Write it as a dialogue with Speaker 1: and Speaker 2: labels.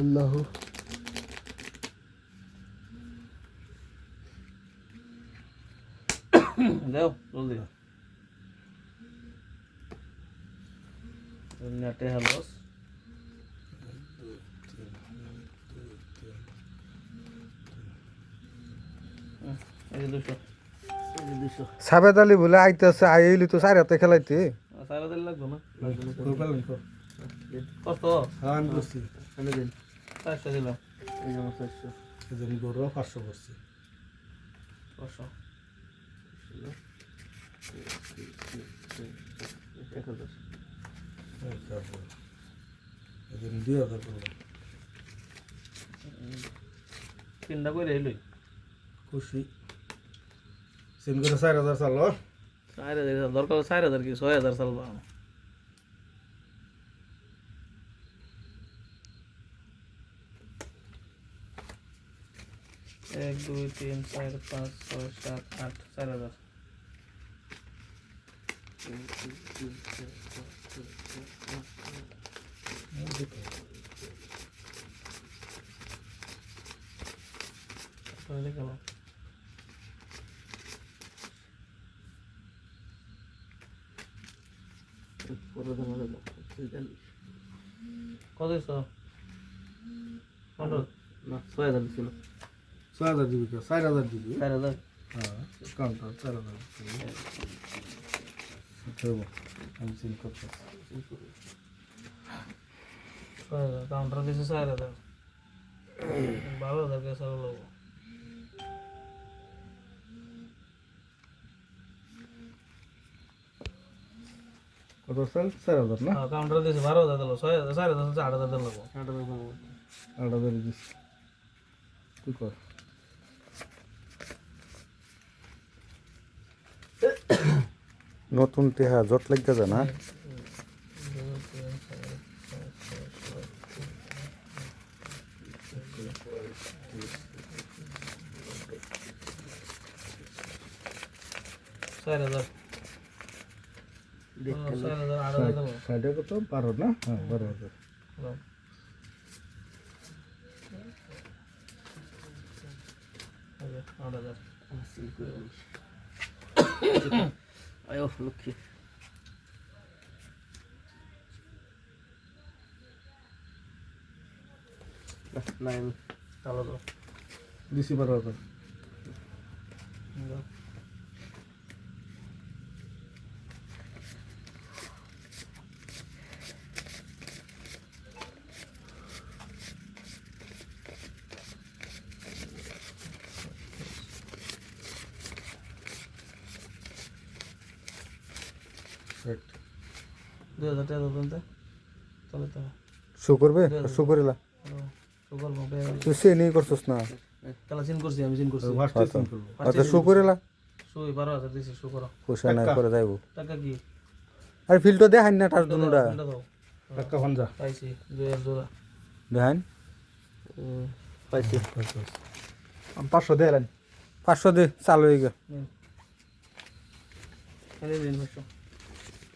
Speaker 1: আল্লাহ।
Speaker 2: দাও জলদি নেটে হ্যালোস
Speaker 1: সাবেদ আলী বলে আইতেছে আইলি তো চার হাতে খেলাইতে।
Speaker 2: সারা দিন লাগবে না? কত?
Speaker 1: হ্যাঁ আমি করছি
Speaker 2: এনে দিন। চারশো দিলাম এই যে আমার চারশো।
Speaker 1: এজন গরু পাঁচশো করছি।
Speaker 2: ছশো এক হাজার
Speaker 1: দুই হাজার করব।
Speaker 2: তিনটা করে এলোই
Speaker 1: খুশি। সেন করে চার হাজার চালো
Speaker 2: চার হাজার দরকার চার হাজার কি ছয় হাজার চালবা এক দুই তিন চার পাঁচ ছয় সাত আট চার হাজার তাহলে গেল কত দিছো পনেরো না ছয় হাজার দিছিল
Speaker 1: ছয় হাজার দিবি চার হাজার দিবি?
Speaker 2: চার হাজার।
Speaker 1: হ্যাঁ কাউন্টার চার হাজার করব আমি সিন করতেছি।
Speaker 2: কাউন্টার দিছে চার হাজার। বারো হাজার কে চালু লাগবো
Speaker 1: কত চাল? চার হাজার না?
Speaker 2: কাউন্টার দিছে বারো হাজার দিল। ছয় হাজার চার হাজার আট হাজার দিল।
Speaker 1: আট হাজার দিস তুই কর। নতুন টেহা জট লাগতে যায় না।
Speaker 2: চার হাজার। চার হাজার আট হাজার। দিল
Speaker 1: সাইডে কত? বারো না? হ্যাঁ বারো হাজার।
Speaker 2: আট হাজার। আয়ো লক্ষ্মী নাই চালো তো
Speaker 1: দিছি বারো Right.
Speaker 2: দুই হাজার টাকা দেবেন তো তাহলে তো
Speaker 1: শো করবে? শো
Speaker 2: সুগর ভাবে
Speaker 1: তুই সে নিয়ে করছিস না?
Speaker 2: তাহলে চিন করছি আমি চিন করছি।
Speaker 1: আচ্ছা শো করিলা?
Speaker 2: সুই বারো হাজার দিছি শু করো।
Speaker 1: পয়সা নাই করে যাইব।
Speaker 2: টাকা কি?
Speaker 1: আর ফিল্ডটা দেখান না
Speaker 2: এটা দাও।
Speaker 1: টাকা হঞ্জা
Speaker 2: পাইছি দুই হাজার জোড়া
Speaker 1: দেখান
Speaker 2: পাইছি।
Speaker 1: পাঁচশো দেলেন পাঁচশো দে চালু হয়ে গে
Speaker 2: এনে দিন পাঁচশো।